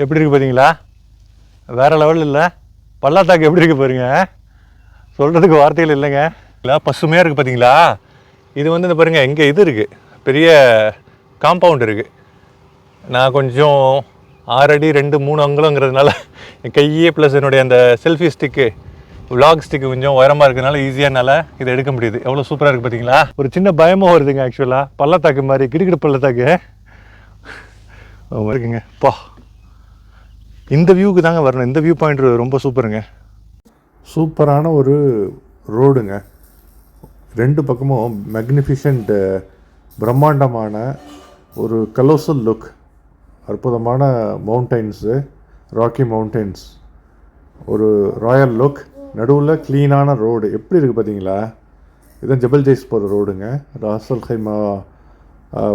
எப்படி இருக்கு பார்த்தீங்களா வேற லெவலில் இல்லை. பல்லாத்தாக்கு எப்படி இருக்கு பாருங்க. சொல்கிறதுக்கு வார்த்தைகள் இல்லைங்க. இல்லை பசுமையாக இருக்குது பார்த்தீங்களா இது வந்து இந்த பாருங்கள் இங்கே இது இருக்குது பெரிய காம்பவுண்ட் இருக்குது நான் கொஞ்சம் ஆறடி ரெண்டு மூணு அங்குலங்கிறதுனால என் கையே ப்ளஸ் என்னுடைய அந்த செல்ஃபி ஸ்டிக்கு vlog ஸ்டிக்கு கொஞ்சம் உயரமாக இருக்கிறதுனால ஈஸியாக என்னால் இதை எடுக்க முடியுது. எவ்வளோ சூப்பராக இருக்குது பார்த்தீங்களா ஒரு சின்ன பயமும் வருதுங்க ஆக்சுவலாக பள்ளத்தாக்கு மாதிரி கிடுக்கிடு பள்ளத்தாக்கு. இருக்குங்க. பா. இந்த வியூக்கு தாங்க வரணும். இந்த வியூ பாயிண்ட் ரொம்ப சூப்பருங்க சூப்பரான ஒரு ரோடுங்க. ரெண்டு பக்கமும் மேக்னிஃபிஷண்ட் பிரம்மாண்டமான ஒரு கலோசல் லுக் அற்புதமான மவுண்டைன்ஸு ராக்கி மவுண்டைன்ஸ் ஒரு ராயல் லுக் நடுவில் க்ளீனான ரோடு எப்படி இருக்குது பார்த்தீங்களா? இதுதான் ஜபல் ஜெய்ஸ் போகிற ரோடுங்க ராசல் ஹைமா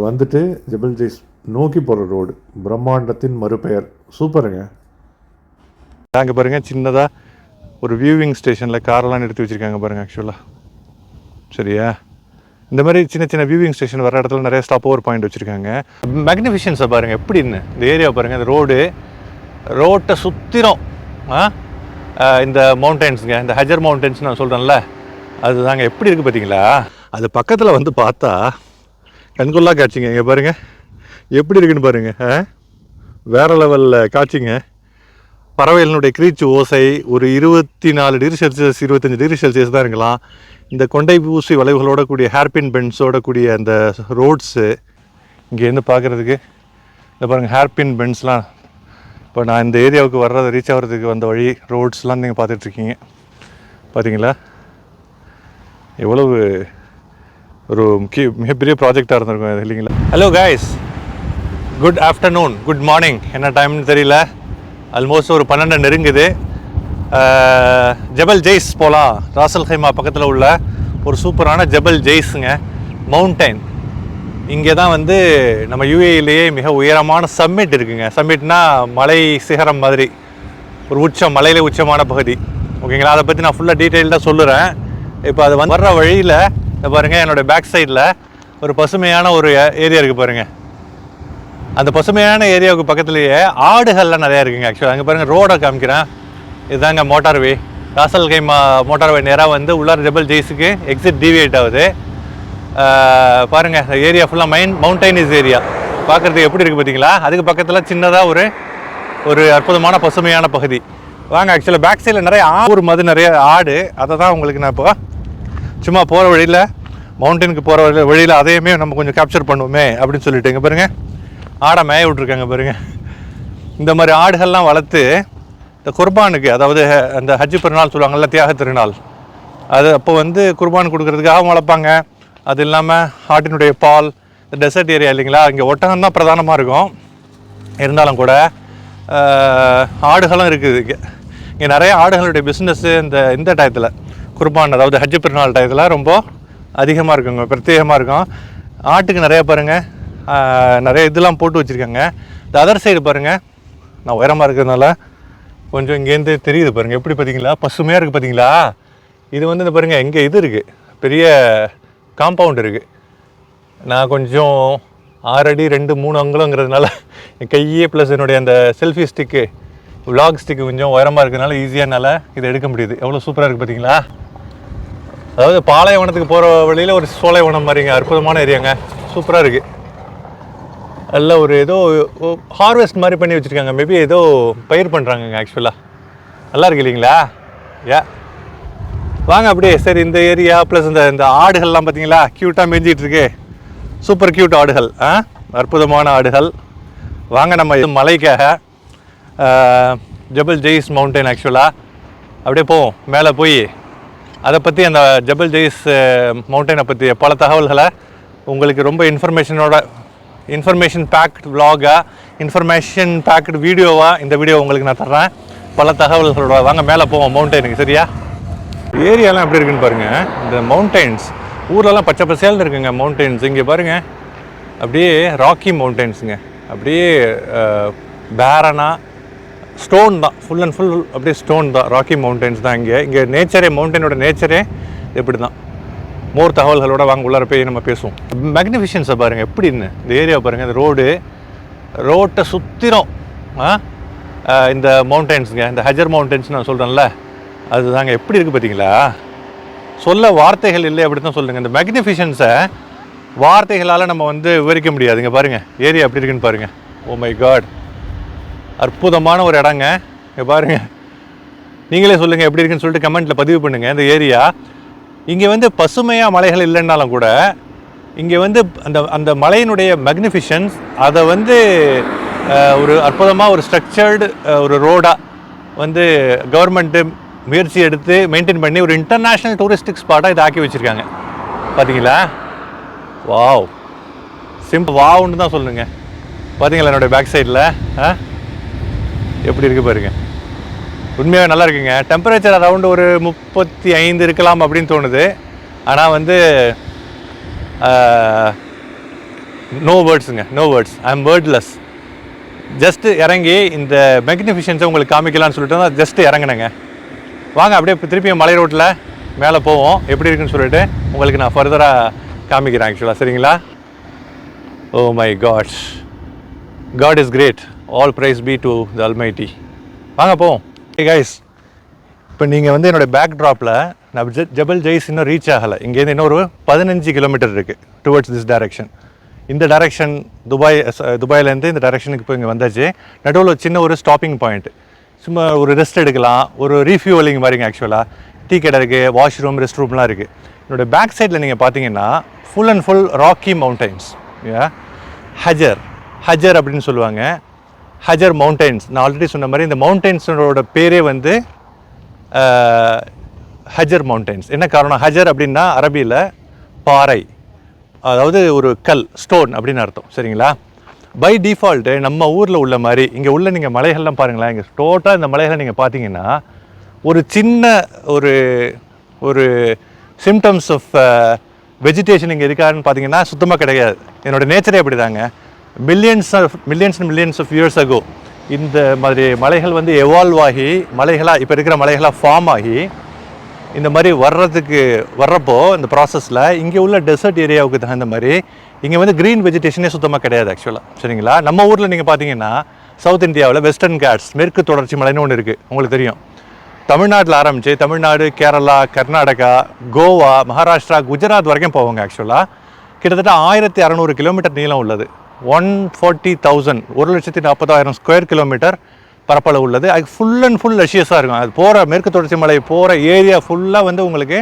வந்துட்டு ஜபல் ஜெய்ஸ் நோக்கி போகிற ரோடு பிரம்மாண்டத்தின் மறுபெயர். சூப்பருங்க. அங்கே பாருங்கள் சின்னதாக ஒரு வியூவிங் ஸ்டேஷனில் காரெல்லாம் நிறுத்தி வச்சுருக்காங்க பாருங்கள் ஆக்சுவலாக சரியா? இந்த மாதிரி சின்ன சின்ன வியூவிங் ஸ்டேஷன் வர இடத்துல நிறைய ஸ்டாப் ஓவர் பாயிண்ட் வச்சுருக்காங்க மேக்னிஃபிஷன்ஸை பாருங்கள் எப்படின்னு இந்த ஏரியா பாருங்கள் இந்த ரோடு ரோட்டை சுற்றிரும் ஆ? இந்த மவுண்டன்ஸுங்க இந்த ஹஜர் மவுண்டன்ஸ் நான் சொல்கிறேன்ல அதுதாங்க. எப்படி இருக்குது பார்த்தீங்களா அது பக்கத்தில் வந்து பார்த்தா கண்கொள்ளா காட்சிங்க. இங்கே பாருங்கள் எப்படி இருக்குன்னு பாருங்கள் ஆ? லெவலில் காட்சிங்க. பறவைகளினுடைய கிரீச்சு ஓசை ஒரு இருபத்தி நாலு டிகிரி செல்சியஸ் இருபத்தஞ்சு டிகிரி செல்சியஸ் தான் இருக்கலாம். இந்த கொண்டை ஊசி வளைவுகளோட கூடிய ஹேர்பின் பென்ஸோட கூடிய அந்த ரோட்ஸு இங்கேருந்து பார்க்குறதுக்கு இந்த பாருங்கள் ஹேர்பின் பென்ஸ்லாம் இப்போ நான் இந்த ஏரியாவுக்கு வர்றத ரீச் ஆகிறதுக்கு வந்த வழி ரோட்ஸ்லாம் நீங்கள் பார்த்துட்ருக்கீங்க. பார்த்தீங்களா எவ்வளவு ஒரு முக்கிய மிகப்பெரிய ப்ராஜெக்டாக இருந்திருக்கும் இல்லைங்களா? Hello guys good afternoon good morning என்ன டைம்னு தெரியல. ஆல்மோஸ்ட் ஒரு பன்னெண்டு நெருங்குது. ஜபல் ஜெய்ஸ் போகலாம் ராசல் ஹைமா பக்கத்தில் உள்ள ஒரு சூப்பரான ஜபல் ஜெய்ஸுங்க. மவுண்டைன் இங்கே தான் வந்து நம்ம யூஏயிலேயே மிக உயரமான சம்மிட் இருக்குங்க. சம்மிட்னா மலை சிகரம் மாதிரி. ஒரு உச்சம் மலையில் உச்சமான பகுதி. ஓகேங்களா? அதை பற்றி நான் ஃபுல்லாக டீட்டெயில்டாக சொல்லுறேன். இப்போ அது வந்து வர்ற வழியில் பாருங்கள் என்னோடய பேக் சைடில் ஒரு பசுமையான ஒரு ஏரியா இருக்குது பாருங்கள் அந்த பசுமையான ஏரியாவுக்கு பக்கத்துலேயே ஆடுகள்லாம் நிறையா இருக்குங்க ஆக்சுவலாக அங்கே பாருங்கள் ரோடை காமிக்கிறேன். இதுதாங்க மோட்டார் வே. ராசல் கைமா மோட்டார் வே நேராக வந்து உள்ளார் டபுள் ஜெய்ஸுக்கு எக்ஸிட் டிவியேட் ஆகுது. பாருங்கள் ஏரியா ஃபுல்லாக மைன் மவுண்டைனிஸ் ஏரியா பார்க்குறதுக்கு எப்படி இருக்குது பார்த்தீங்களா? அதுக்கு பக்கத்தில் சின்னதாக ஒரு ஒரு அற்புதமான பசுமையான பகுதி. வாங்க ஆக்சுவலாக பேக் சைடில் நிறைய ஆறு மாதிரி நிறைய ஆடு. அதை தான் உங்களுக்கு நான் இப்போ சும்மா போகிற வழியில் மவுண்டனுக்கு போகிற வழியில் வழியில் அதையுமே நம்ம கொஞ்சம் கேப்சர் பண்ணுவோமே அப்படின்னு சொல்லிட்டு இங்கே பாருங்கள் ஆடை மேய விட்ருக்காங்க பாருங்க. இந்த மாதிரி ஆடுகள்லாம் வளர்த்து இந்த குர்பானுக்கு அதாவது அந்த ஹஜ்ஜு பெருநாள் சொல்லுவாங்கள்ல தியாக திருநாள். அது அப்போ வந்து குர்பான் கொடுக்கறதுக்காக வளர்ப்பாங்க. அது இல்லாமல் ஆட்டினுடைய பால் டெசர்ட் ஏரியா இல்லைங்களா இங்கே ஒட்டகம் தான் பிரதானமாக இருக்கும். இருந்தாலும் கூட ஆடுகளும் இருக்குது இங்கே. இங்கே நிறைய ஆடுகளுடைய பிஸ்னஸ்ஸு இந்த இந்த டயத்தில். குர்பான் அதாவது ஹஜ்ஜு பெருநாள் டயத்தில் ரொம்ப அதிகமாக இருக்குங்க பிரத்யேகமாக இருக்கும். ஆட்டுக்கு நிறையா பாருங்கள் நிறைய இதெல்லாம் போட்டு வச்சுருக்காங்க. இந்த அதர் சைடு பாருங்கள் நான் உயரமாக இருக்கிறதுனால கொஞ்சம் இங்கேருந்து தெரியுது பாருங்கள் எப்படி பார்த்தீங்களா? பசுமையாக இருக்குது பார்த்தீங்களா? இது வந்து இந்த பாருங்கள் இங்கே இது இருக்குது பெரிய காம்பவுண்ட் இருக்குது நான் கொஞ்சம் ஆறடி ரெண்டு மூணு அங்குலங்கிறதுனால என் கையே ப்ளஸ் என்னுடைய அந்த செல்ஃபி ஸ்டிக்கு விலாக் ஸ்டிக்கு கொஞ்சம் உயரமாக இருக்கிறதுனால ஈஸியாகனால இதை எடுக்க முடியுது. எவ்வளோ சூப்பராக இருக்குது பார்த்தீங்களா? அதாவது பாலைவனத்துக்கு போகிற வழியில் ஒரு சோலைவனம் மாதிரிங்க அற்புதமான ஏரியாங்க சூப்பராக இருக்குது நல்ல ஒரு ஏதோ ஹார்வெஸ்ட் மாதிரி பண்ணி வச்சுருக்காங்க. மேபி ஏதோ பயிர் பண்ணுறாங்கங்க ஆக்சுவலாக நல்லா இருக்கு இல்லைங்களா? ஏ வாங்க அப்படியே. சரி இந்த ஏரியா ப்ளஸ் இந்த இந்த ஆடுகள்லாம் பார்த்தீங்களா? க்யூட்டாக மேய்ஞ்சிட்டு இருக்கு. சூப்பர் க்யூட் ஆடுகள். ஆ? அற்புதமான ஆடுகள். வாங்க நம்ம இது மலைக்காக ஜபல் ஜெயிஸ் மவுண்டைன் ஆக்சுவலாக அப்படியே போவோம். மேலே போய் அதை பற்றி அந்த ஜபல் ஜெயிஸ் மவுண்டைனை பற்றிய பல தகவல்களை உங்களுக்கு ரொம்ப இன்ஃபர்மேஷனோட இன்ஃபர்மேஷன் பேக்ட் vlog-ஆ இன்ஃபர்மேஷன் பேக்டு வீடியோவாக இந்த வீடியோ உங்களுக்கு நான் தர்றேன். பல தகவல்களோட வாங்க மேலே போவோம் மவுண்டனுக்கு சரியா? ஏரியாலாம் எப்படி இருக்குன்னு பாருங்கள் இந்த மவுண்டைன்ஸ் ஊர்லலாம் பச்சை பசேல்னு இருக்குங்க மவுண்டைன்ஸ் இங்கே பாருங்கள் அப்படியே ராக்கி மவுண்டைன்ஸுங்க அப்படியே பேரனா ஸ்டோன் தான். ஃபுல் அண்ட் ஃபுல் அப்படியே ஸ்டோன் தான். ராக்கி மவுண்டைன்ஸ் தான் இங்கே. இங்கே நேச்சரே மவுண்டனோட நேச்சரே இப்படி தான் மோர் தகவல்களோட வாங்க உள்ளார போய் நம்ம பேசுவோம். மேக்னிஃபிஷன்ஸை பாருங்கள் எப்படின்னு இந்த ஏரியாவை பாருங்கள் இந்த ரோடு ரோட்டை சுற்றிரும் ஆ? இந்த மவுண்டன்ஸுங்க இந்த ஹஜர் மவுண்டன்ஸ் நான் சொல்கிறேன்ல அதுதாங்க. எப்படி இருக்குது பார்த்தீங்களா சொல்ல வார்த்தைகள் இல்லை அப்படி தான் சொல்லுங்கள் இந்த மேக்னிஃபிஷன்ஸை வார்த்தைகளால் நம்ம வந்து விவரிக்க முடியாதுங்க. பாருங்கள் ஏரியா எப்படி இருக்குன்னு பாருங்கள் ஓ oh மை காட் அற்புதமான ஒரு இடங்க. இங்கே பாருங்க. நீங்களே சொல்லுங்கள் எப்படி இருக்குன்னு சொல்லிட்டு கமெண்ட்டில் பதிவு பண்ணுங்கள் இந்த ஏரியா இங்கே வந்து பசுமையாக மலைகள் இல்லைன்னாலும் கூட இங்கே வந்து அந்த அந்த மலையினுடைய மேக்னிஃபிஷன்ஸ் அதை வந்து ஒரு அற்புதமாக ஒரு ஸ்ட்ரக்சர்டு ஒரு ரோடாக வந்து கவர்மெண்ட்டு முயற்சி எடுத்து மெயின்டைன் பண்ணி ஒரு இன்டர்நேஷ்னல் டூரிஸ்டிக் ஸ்பாட்டாக இதை ஆக்கி வச்சுருக்காங்க. பார்த்தீங்களா வாவ் சிம்பிள் வாவ்னு தான் சொல்லுங்க. பார்த்தீங்களா என்னோட பேக் சைடில் ஆ? எப்படி இருக்குது பாருங்கள் உண்மையாக நல்லா இருக்குங்க. டெம்பரேச்சர் அரௌண்ட் ஒரு முப்பத்தி ஐந்து இருக்கலாம் அப்படின்னு தோணுது. ஆனால் வந்து no வேர்ட்ஸுங்க no words I am wordless just இறங்கி இந்த மெக்னிஃபிஷன்ஸை உங்களுக்கு காமிக்கலாம்னு சொல்லிட்டு தான் ஜஸ்ட் இறங்கினேங்க. வாங்க அப்படியே திருப்பியும் மலை ரோட்டில் மேலே போவோம். எப்படி இருக்குன்னு சொல்லிட்டு உங்களுக்கு நான் ஃபர்தராக காமிக்கிறேன் ஆக்சுவலாக சரிங்களா? ஓ my god god is great all praise be to the almighty வாங்க போவோம். கைஸ் இப்போ நீங்கள் வந்து என்னோட பேக் ட்ராப்பில் நான் ஜ- ஜபல் ஜெய்ஸ் இன்னும் ரீச் ஆகலை. இங்கேருந்து இன்னொரு பதினஞ்சு கிலோமீட்டர் இருக்குது டுவர்ட்ஸ் திஸ் டைரக்ஷன் இந்த டைரக்ஷன் துபாய் துபாயிலேருந்து இந்த டைரக்ஷனுக்கு இப்போ இங்கே வந்தாச்சு. நடுவில் ஒரு சின்ன ஒரு ஸ்டாப்பிங் பாயிண்ட் சும்மா ஒரு ரெஸ்ட் எடுக்கலாம் ஒரு ரீஃபியூவலிங் மாதிரிங்க ஆக்சுவலாக டீ கடை இருக்குது வாஷ்ரூம் ரெஸ்ட் ரூம்லாம் இருக்குது என்னோட பேக் சைடில் நீங்கள் பார்த்தீங்கன்னா full and full rocky mountains Hajar Hajar அப்படின்னு சொல்லுவாங்க. ஹஜர் மவுண்டைன்ஸ் நான் ஆல்ரெடி சொன்ன மாதிரி இந்த மவுண்டைன்ஸோட பேரே வந்து ஹஜர் மவுண்டைன்ஸ் என்ன காரணம்? ஹஜர் அப்படின்னா அரபியில் பாறை. அதாவது ஒரு கல் ஸ்டோன் அப்படின்னு அர்த்தம். சரிங்களா? பை டிஃபால்ட்டு நம்ம ஊரில் உள்ள மாதிரி இங்கே உள்ள நீங்கள் மலைகள்லாம் பாருங்களேன் இங்கே டோட்டலாக இந்த மலைகளை நீங்கள் பார்த்தீங்கன்னா ஒரு சின்ன ஒரு ஒரு சிம்டம்ஸ் ஆஃப் வெஜிடேஷன் இங்கே இருக்கான்னு பார்த்தீங்கன்னா சுத்தமாக கிடையாது. என்னோட நேச்சரே அப்படி தாங்க millions of millions and millions of years ago இந்த மாதிரி மலைகள் வந்து எவால்வ் ஆகி மலைகளாக இப்போ இருக்கிற மலைகளாக ஃபார்ம் ஆகி இந்த மாதிரி வர்றதுக்கு வர்றப்போ இந்த ப்ராசஸில் இங்கே உள்ள டெசர்ட் ஏரியாவுக்கு தகுந்த மாதிரி இங்கே வந்து க்ரீன் வெஜிடேஷனே சுத்தமாக கிடையாது ஆக்சுவலாக சரிங்களா? நம்ம ஊரில் நீங்கள் பார்த்தீங்கன்னா சவுத் இந்தியாவில் வெஸ்டர்ன் கேட்ஸ் மேற்கு தொடர்ச்சி மலைன்னு ஒன்று இருக்குது உங்களுக்கு தெரியும். தமிழ்நாட்டில் ஆரம்பித்து தமிழ்நாடு கேரளா கர்நாடகா கோவா மகாராஷ்டிரா குஜராத் வரைக்கும் போவாங்க ஆக்சுவலாக கிட்டத்தட்ட ஆயிரத்தி அறநூறு கிலோமீட்டர் நீளம் உள்ளது. ஒன் ஃபார்ட்டி தௌசண்ட் ஒரு லட்சத்தி நாற்பதாயிரம் ஸ்கொயர் கிலோமீட்டர் பரப்பளவு உள்ளது. அது ஃபுல் அண்ட் ஃபுல் லஷியஸாக இருக்கும். அது போகிற மேற்கு தொடர்ச்சி மலை போகிற ஏரியா ஃபுல்லாக வந்து உங்களுக்கு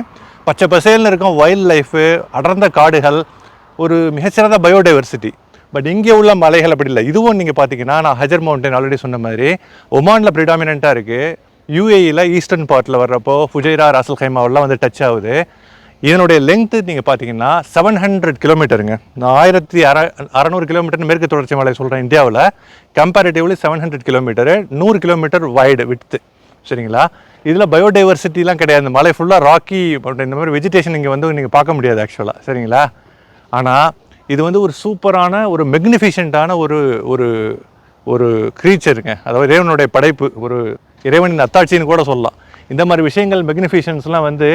பச்சை பசேல்னு இருக்கும். வைல்ட் லைஃபு அடர்ந்த காடுகள் ஒரு மிகச்சிறந்த பயோடைவர்சிட்டி பட் இங்கே உள்ள மலைகள் அப்படி இல்லை. இதுவும் நீங்கள் பார்த்தீங்கன்னா நான் ஹஜர் மவுண்டன் ஆல்ரெடி சொன்ன மாதிரி ஒமானில் ப்ரிடாமினண்ட்டாக இருக்குது யூஏயில் ஈஸ்டர்ன் பார்ட்டில் வர்றப்போ ஃபுஜைரா ராசல் ஹைமாவெல்லாம் வந்து டச் ஆகுது. இதனுடைய லெங்க்த்து நீங்கள் பார்த்தீங்கன்னா செவன் ஹண்ட்ரட் கிலோமீட்டருங்க நான் ஆயிரத்தி அற அறநூறு கிலோமீட்டர் மேற்கு தொடர்ச்சி மலை சொல்கிறேன் இந்தியாவில். கம்பேரிட்டிவ்லி செவன் ஹண்ட்ரட் கிலோமீட்டரு நூறு கிலோமீட்டர் வைடு விட்த்து சரிங்களா? இதில் பயோடைவர்சிட்டிலாம் கிடையாது. இந்த மலை ஃபுல்லாக ராக்கி இந்த மாதிரி வெஜிடேஷன் இங்கே வந்து நீங்கள் பார்க்க முடியாது ஆக்சுவலாக சரிங்களா? ஆனால் இது வந்து ஒரு சூப்பரான ஒரு மெக்னிஃபிஷண்ட்டான ஒரு ஒரு ஒரு க்ரீச்சருங்க அதாவது இறைவனுடைய படைப்பு ஒரு இறைவனின் அத்தாட்சின்னு கூட சொல்லலாம். இந்த மாதிரி விஷயங்கள் மெக்னிஃபிஷன்ஸ்லாம் வந்து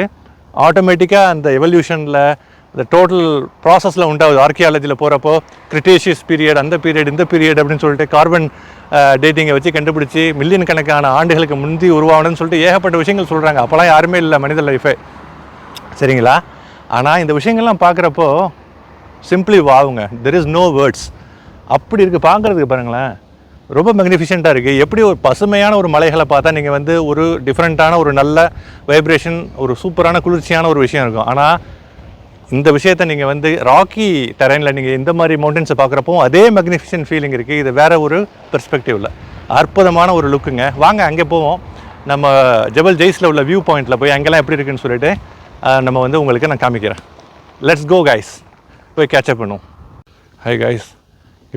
ஆட்டோமேட்டிக்காக அந்த எவல்யூஷனில் இந்த டோட்டல் ப்ராசஸில் உண்டாகுது. ஆர்கியாலஜியில் போகிறப்போ கிரிட்டேஷியஸ் பீரியட் அந்த பீரியட் இந்த பீரியட் அப்படின்னு சொல்லிட்டு கார்பன் டேட்டிங்கை வச்சு கண்டுபிடிச்சி மில்லியன் கணக்கான ஆண்டுகளுக்கு முந்தி உருவாகணும்னு சொல்லிட்டு ஏகப்பட்ட விஷயங்கள் சொல்கிறாங்க அப்போலாம் யாருமே இல்லை மனித லைஃபே சரிங்களா? ஆனால் இந்த விஷயங்கள்லாம் பார்க்குறப்போ சிம்பிளி வாவுங்க. தெர் இஸ் நோ வேர்ட்ஸ் அப்படி இருக்குது பார்க்குறதுக்கு பாருங்களேன். ரொம்ப மெக்னிஃபிஷண்ட்டாக இருக்குது எப்படி ஒரு பசுமையான ஒரு மலைகளை பார்த்தா நீங்கள் வந்து ஒரு டிஃப்ரெண்ட்டான ஒரு நல்ல வைப்ரேஷன் ஒரு சூப்பரான குளிர்ச்சியான ஒரு விஷயம் இருக்கும். ஆனால் இந்த விஷயத்தை நீங்கள் வந்து ராக்கி டெரைனில் நீங்கள் இந்த மாதிரி மவுண்டன்ஸை பார்க்குறப்போ அதே மெக்னிஃபிஷன் ஃபீலிங் இருக்குது இது வேறு ஒரு பெர்ஸ்பெக்டிவில் அற்புதமான ஒரு லுக்குங்க வாங்க அங்கே போவோம். நம்ம ஜபல் ஜெய்ஸில் உள்ள வியூ பாயிண்ட்டில் போய் அங்கெல்லாம் எப்படி இருக்குன்னு சொல்லிட்டு நம்ம வந்து உங்களுக்கு நான் காமிக்கிறேன். லெட்ஸ் கோ கைஸ் போய் கேட்சப் பண்ணுவோம். ஹை கைஸ்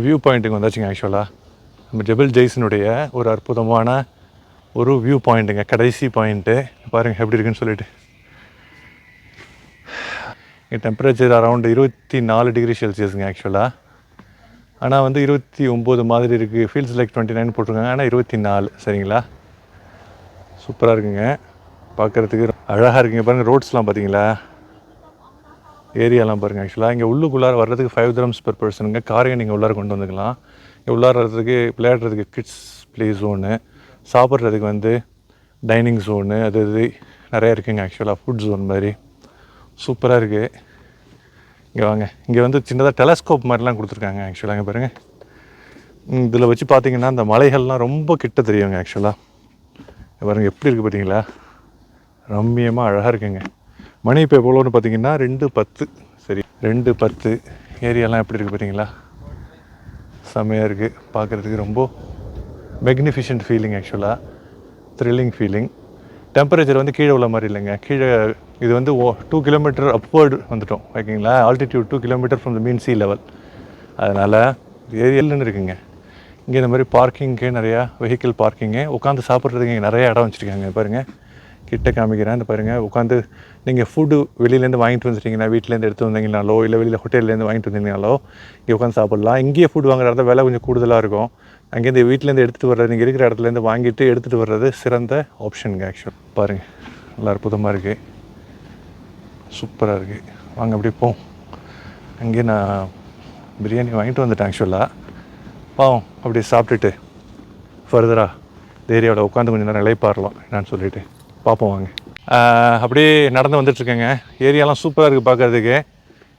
வியூ பாயிண்ட்டுக்கு வந்தாச்சுங்க ஆக்சுவலாக நம்ம ஜெபல் ஜெய்ஸனுடைய ஒரு அற்புதமான ஒரு வியூ பாயிண்ட்டுங்க கடைசி பாயிண்ட்டு பாருங்கள் எப்படி இருக்குன்னு சொல்லிட்டு. இங்கே டெம்பரேச்சர் அரவுண்ட் இருபத்தி நாலு டிகிரி செல்சியஸுங்க ஆக்சுவலாக ஆனால் வந்து இருபத்தி ஒம்பது மாதிரி இருக்குது ஃபீல்ஸ் லைக் டுவெண்ட்டி நைன் போட்டிருக்காங்க. ஆனால் இருபத்தி நாலு சரிங்களா? சூப்பராக இருக்குங்க. பார்க்குறதுக்கு அழகாக இருக்குங்க. பாருங்கள் ரோட்ஸ்லாம் பார்த்தீங்களா ஏரியாலாம் பாருங்கள் ஆக்சுவலாக இங்கே உள்ளுக்குள்ளார வர்றதுக்கு ஃபைவ் திரம்ஸ் பெர் பர்சனுங்க காரையும் நீங்கள் உள்ளார கொண்டு வந்துக்கலாம். விளாட்றதுக்கு விளையாடுறதுக்கு கிட்ஸ் ப்ளே ஜோனு சாப்பிட்றதுக்கு வந்து டைனிங் ஜோனு அது இது நிறைய இருக்குங்க ஆக்சுவலாக ஃபுட் ஜோன் மாதிரி. சூப்பராக இருக்குது இங்கே வாங்க. இங்கே வந்து சின்னதாக டெலஸ்கோப் மாதிரிலாம் கொடுத்துருக்காங்க ஆக்சுவலாக இங்கே பாருங்கள் இதில் வச்சு பார்த்தீங்கன்னா இந்த மலைகள்லாம் ரொம்ப கிட்ட தெரியுங்க ஆக்சுவலாக பாருங்கள் எப்படி இருக்குது பார்த்தீங்களா? ரம்மியமாக அழகாக இருக்குங்க. மணி இப்போ எவ்வளோன்னு பார்த்தீங்கன்னா ரெண்டு பத்து. சரி ரெண்டு பத்து. ஏரியாலாம் எப்படி இருக்குது பார்த்தீங்களா? செம்மையாக இருக்குது பார்க்குறதுக்கு ரொம்ப மெக்னிஃபிஷன்ட் ஃபீலிங் ஆக்சுவலாக த்ரில்லிங் ஃபீலிங் டெம்பரேச்சர் வந்து கீழே உள்ள மாதிரி இல்லைங்க. கீழே இது வந்து ஓ டூ கிலோமீட்டர் அப்வர்டு வந்துட்டோம். ஓகேங்களா altitude two kilometre from the mean sea level அதனால் ஏரியல்னு இருக்குங்க. இங்கே இந்த மாதிரி பார்க்கிங்க்கு நிறையா வெஹிக்கிள் பார்க்கிங்கு உட்காந்து சாப்பிட்றதுக்கு இங்கே நிறையா இடம் வச்சுருக்காங்க. பாருங்கள் கிட்ட காமிக்கிறேன். அந்த பாருங்கள் உட்காந்து நீங்கள் ஃபுட்டு வெளியிலேருந்து வாங்கிட்டு வந்துட்டீங்கன்னா வீட்டிலேருந்து எடுத்து வந்தீங்கனாலோ இல்லை வெளியில் ஹோட்டல்லேருந்து வாங்கிட்டு வந்தீங்கனாலோ இங்கே உட்காந்து சாப்பிட்லாம். இங்கேயே ஃபுட் வாங்குற இடத்துல விலை கொஞ்சம் கூடுதலாக இருக்கும். அங்கேருந்து வீட்டிலேருந்து எடுத்துகிட்டு வர்றது நீங்கள் இருக்கிற இடத்துலேருந்து வாங்கிட்டு எடுத்துகிட்டு வர்றது சிறந்த ஆப்ஷனுங்க ஆக்சுவல் பாருங்கள் நல்லா அற்புதமாக இருக்குது சூப்பராக இருக்குது வாங்க அப்படி போம் அங்கேயே நான் பிரியாணி வாங்கிட்டு வந்துட்டேன் ஆக்சுவலாக பாவம் அப்படியே சாப்பிட்டுட்டு ஃபர்தராக இந்த ஏரியாவில் உட்காந்து கொஞ்சம் நேரம் இலைப்பாறலாம் என்னன்னு சொல்லிவிட்டு பார்ப்போம் வாங்க. அப்படியே நடந்து வந்துட்டுருக்கேங்க. ஏரியாலாம் சூப்பராக இருக்குது பார்க்குறதுக்கு.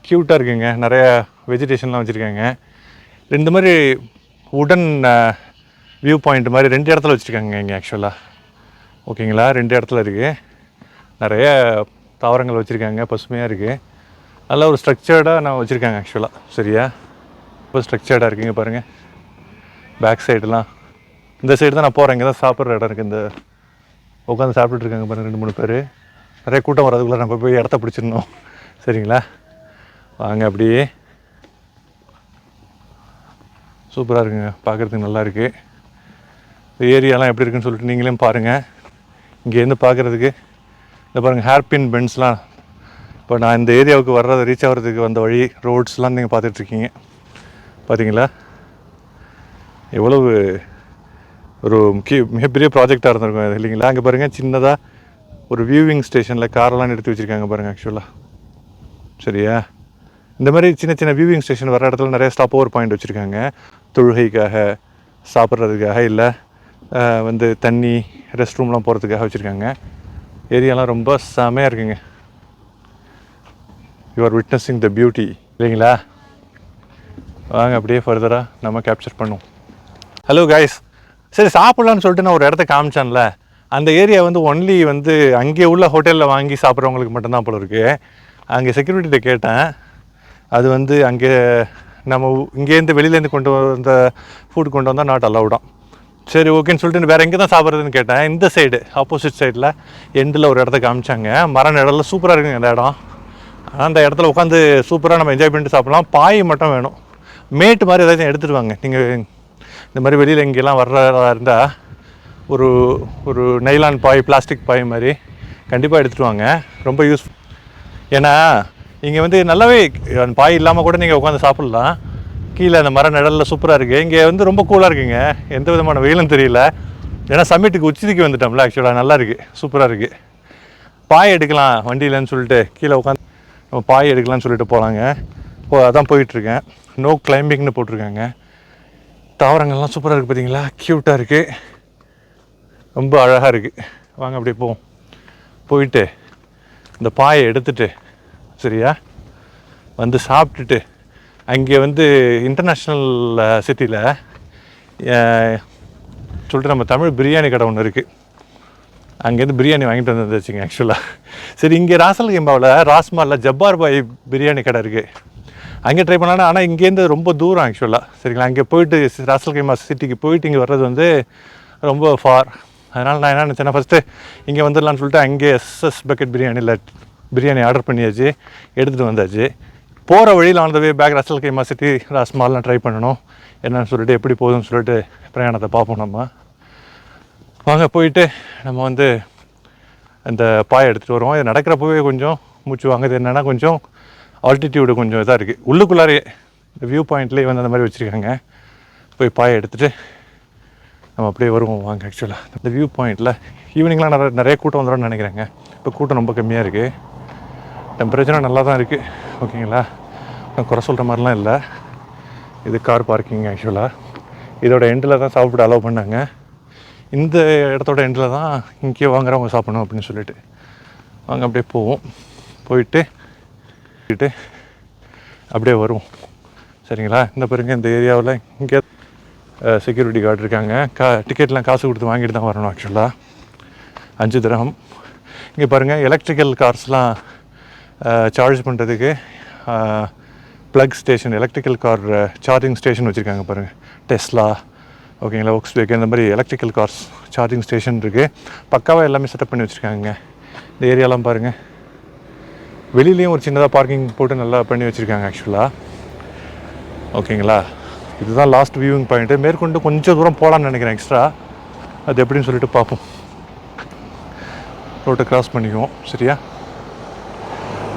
க்யூட்டாக இருக்குங்க. நிறைய வெஜிடேஷன்லாம் வச்சுருக்காங்க. இந்த மாதிரி உடன் வியூ பாயிண்ட் மாதிரி ரெண்டு இடத்துல வச்சுருக்காங்க இங்கே ஆக்சுவலாக ஓகேங்களா ரெண்டு இடத்துல இருக்குது நிறைய தாவரங்கள் வச்சுருக்காங்க. பசுமையாக இருக்குது நல்லா ஒரு ஸ்ட்ரக்சர்டாக நான் வச்சுருக்காங்க ஆக்சுவலாக சரியா? ரொம்ப ஸ்ட்ரக்சர்டாக இருக்குங்க பாருங்கள் பேக் சைடெலாம் இந்த சைடு தான் நான் போகிறேன் இங்கே தான் சாப்பிட்ற இடம் இருக்குது இந்த உட்காந்து சாப்பிட்டுட்டு இருக்காங்க பாருங்க ரெண்டு மூணு பேர். நிறைய கூட்டம் வரதுக்குள்ளே நம்ம போய் இடத்த பிடிச்சிடணும். சரிங்களா? வாங்க அப்படியே. சூப்பராக இருக்குங்க. பார்க்குறதுக்கு நல்லா இருக்குது இந்த ஏரியாலாம் எப்படி இருக்குன்னு சொல்லிட்டு நீங்களே பாருங்கள் இங்கேருந்து பார்க்குறதுக்கு இந்த பாருங்கள் ஹேர்பின் பென்ஸ்லாம். இப்போ நான் இந்த ஏரியாவுக்கு வர்றது ரீச் ஆகிறதுக்கு வந்த வழி ரோட்ஸ்லாம் நீங்கள் பார்த்துட்ருக்கீங்க. பார்த்தீங்களா? எவ்வளவு ஒரு முக்கிய மிகப்பெரிய ப்ராஜெக்டாக இருந்திருக்கும் அது இல்லைங்களா? அங்கே பாருங்கள் சின்னதாக ஒரு வியூவிங் ஸ்டேஷனில் காரெல்லாம் நிறுத்தி வச்சுருக்காங்க பாருங்கள் ஆக்சுவலாக சரியா? இந்த மாதிரி சின்ன சின்ன வியூவிங் ஸ்டேஷன் வர இடத்துல நிறைய ஸ்டாப் ஓவர் பாயிண்ட் வச்சுருக்காங்க. தொழுகைக்காக சாப்பிட்றதுக்காக இல்லை வந்து தண்ணி ரெஸ்ட் ரூம்லாம் போகிறதுக்காக வச்சுருக்காங்க. ஏரியாலாம் ரொம்ப செமையாக இருக்குங்க. You are witnessing the beauty இல்லைங்களா? வாங்க அப்படியே ஃபர்தராக நம்ம கேப்சர் பண்ணுவோம். ஹலோ காய்ஸ் சரி சாப்பிட்லான்னு சொல்லிட்டு நான் ஒரு இடத்த காமிச்சேன்ல. அந்த ஏரியா வந்து ஒன்லி வந்து அங்கே உள்ள ஹோட்டலில் வாங்கி சாப்பிட்றவங்களுக்கு மட்டும்தான் போல இருக்குது அங்கே செக்யூரிட்டிகிட்ட கேட்டேன். அது வந்து அங்கே நம்ம இங்கேருந்து வெளியிலேருந்து கொண்டு வந்த ஃபுட் கொண்டு வந்தால் நாட் அலவுடாம் சரி ஓகேன்னு சொல்லிட்டு வேறு எங்கே தான் சாப்பிட்றதுன்னு கேட்டேன். இந்த சைடு ஆப்போசிட் சைடில் எண்டில் ஒரு இடத்த காமிச்சாங்க. மர நிழல்ல சூப்பராக இருக்குங்க அந்த இடம். ஆனால் அந்த இடத்துல உட்காந்து சூப்பராக நம்ம என்ஜாய் பண்ணிட்டு சாப்பிட்லாம். பாய் மட்டும் வேணும். மேட்டு மாதிரி ஏதாச்சும் எடுத்துகிட்டு வாங்க. நீங்கள் இந்த மாதிரி வெளியில் எங்கெல்லாம் வர்றதா இருந்தால் ஒரு ஒரு நைலான் பாய் பிளாஸ்டிக் பாய் மாதிரி கண்டிப்பாக எடுத்துகிட்டு வாங்க ரொம்ப யூஸ் ஏன்னா இங்கே வந்து நல்லாவே அந்த பாய் இல்லாமல் கூட நீங்கள் உட்காந்து சாப்பிட்லாம். கீழே அந்த மர நிழலில் சூப்பராக இருக்குது இங்கே வந்து ரொம்ப கூலாக இருக்குங்க. எந்த விதமான வெயிலும் தெரியல. ஏன்னா சம்மிட்டுக்கு உச்சிதிக்கு வந்துட்டோம்ல ஆக்சுவலாக நல்லா இருக்குது சூப்பராக இருக்குது பாய் எடுக்கலாம் வண்டியிலன்னு சொல்லிட்டு கீழே உட்காந்து நம்ம பாய் எடுக்கலாம்னு சொல்லிட்டு போகலாங்க இப்போ அதான் போயிட்டுருக்கேன் நோ கிளைம்பிங்னு போட்டிருக்காங்க. தாவரங்கள்லாம் சூப்பராக இருக்குது பார்த்தீங்களா க்யூட்டாக இருக்குது ரொம்ப அழகாக இருக்குது வாங்க அப்படியே போவோம் போயிட்டு இந்த பாயை எடுத்துட்டு சரியா? வந்து சாப்பிட்டுட்டு அங்கே வந்து இன்டர்நேஷ்னல் சிட்டியில் சொல்லிட்டு நம்ம தமிழ் பிரியாணி கடை ஒன்று இருக்குது அங்கேருந்து பிரியாணி வாங்கிட்டு வந்துச்சுங்க ஆக்சுவலாக சரி இங்கே ராசல் கேம்பாவில் ராஸ்மாலில் ஜப்பார் பாய் பிரியாணி கடை இருக்குது அங்கே ட்ரை பண்ணலாம் ஆனால் இங்கேருந்து ரொம்ப தூரம் ஆக்சுவலாக சரிங்களா? அங்கே போயிட்டு ராசல் கைமா சிட்டிக்கு போயிட்டு இங்கே வர்றது வந்து ரொம்ப ஃபார் அதனால் நான் என்ன நினச்சேன்னா ஃபஸ்ட்டு இங்கே வந்துடலான்னு சொல்லிட்டு அங்கே எஸ்எஸ் பக்கெட் பிரியாணியில் பிரியாணி ஆர்டர் பண்ணியாச்சு எடுத்துகிட்டு வந்தாச்சு. போகிற வழியில் on the way back Ras al Khaimah city ராஸ்மால்லாம் try பண்ணணும். என்னன்னு சொல்லிட்டு எப்படி போகுதுன்னு சொல்லிட்டு பிரயாணத்தை பார்ப்போம் நம்ம. வாங்க போயிட்டு நம்ம வந்து அந்த பாயை எடுத்துகிட்டு வருவோம். இது நடக்கிறப்பவே கொஞ்சம் மூச்சு வாங்குது. என்னென்னா கொஞ்சம் ஆல்டிடியூடு கொஞ்சம் இதாக இருக்குது உள்ளுக்குள்ளாரே இந்த வியூ பாயிண்ட்லேயே வந்து அந்த மாதிரி வச்சுருக்காங்க. போய் பாயை எடுத்துகிட்டு நம்ம அப்படியே வருவோம். வாங்க ஆக்சுவலாக இந்த வியூ பாயிண்ட்டில் ஈவினிங்லாம் நிறைய நிறைய கூட்டம் வந்துடும்னு நினைக்கிறேங்க. இப்போ கூட்டம் ரொம்ப கம்மியாக இருக்குது டெம்பரேச்சரும் நல்லா தான் இருக்குது ஓகேங்களா? நான் குறை சொல்கிற மாதிரிலாம் இல்லை. இது கார் பார்க்கிங் ஆக்சுவலாக இதோட எண்டில் தான் சாப்பிட அலோவ் பண்ணாங்க. இந்த இடத்தோட எண்டில் தான் இங்கேயே வாங்குறவங்க சாப்பிடணும் அப்படின்னு சொல்லிட்டு. வாங்க அப்படியே போவோம். போயிட்டு போயிட்டு அப்படியே வருவோம். சரிங்களா? இந்த பாருங்க இந்த ஏரியாவில் இங்கே செக்யூரிட்டி கார்டு இருக்காங்க. கா டிக்கெட்லாம் காசு கொடுத்து வாங்கிட்டு தான் வரணும் ஆக்சுவலாக அஞ்சு திரகம். இங்கே பாருங்கள் எலக்ட்ரிக்கல் கார்ஸ்லாம் சார்ஜ் பண்ணுறதுக்கு plug station electrical car charging station வச்சுருக்காங்க பாருங்கள் டெஸ்லா ஓகேங்களா ஒக்ஸ் இந்த மாதிரி எலக்ட்ரிக்கல் கார்ஸ் சார்ஜிங் ஸ்டேஷன் இருக்குது பக்காவாக எல்லாமே செட்டப் பண்ணி வச்சுருக்காங்க. இந்த ஏரியாலாம் பாருங்கள் வெளியிலையும் ஒரு சின்னதாக பார்க்கிங் போட்டு நல்லா பண்ணி வச்சுருக்காங்க ஆக்சுவலாக ஓகேங்களா இதுதான் லாஸ்ட் வியூவிங் பாயிண்ட்டு மேற்கொண்டு கொஞ்சம் தூரம் போகலான்னு நினைக்கிறேன் எக்ஸ்ட்ரா அது எப்படின்னு சொல்லிட்டு பார்ப்போம். ரோட்டை க்ராஸ் பண்ணிக்குவோம் சரியா?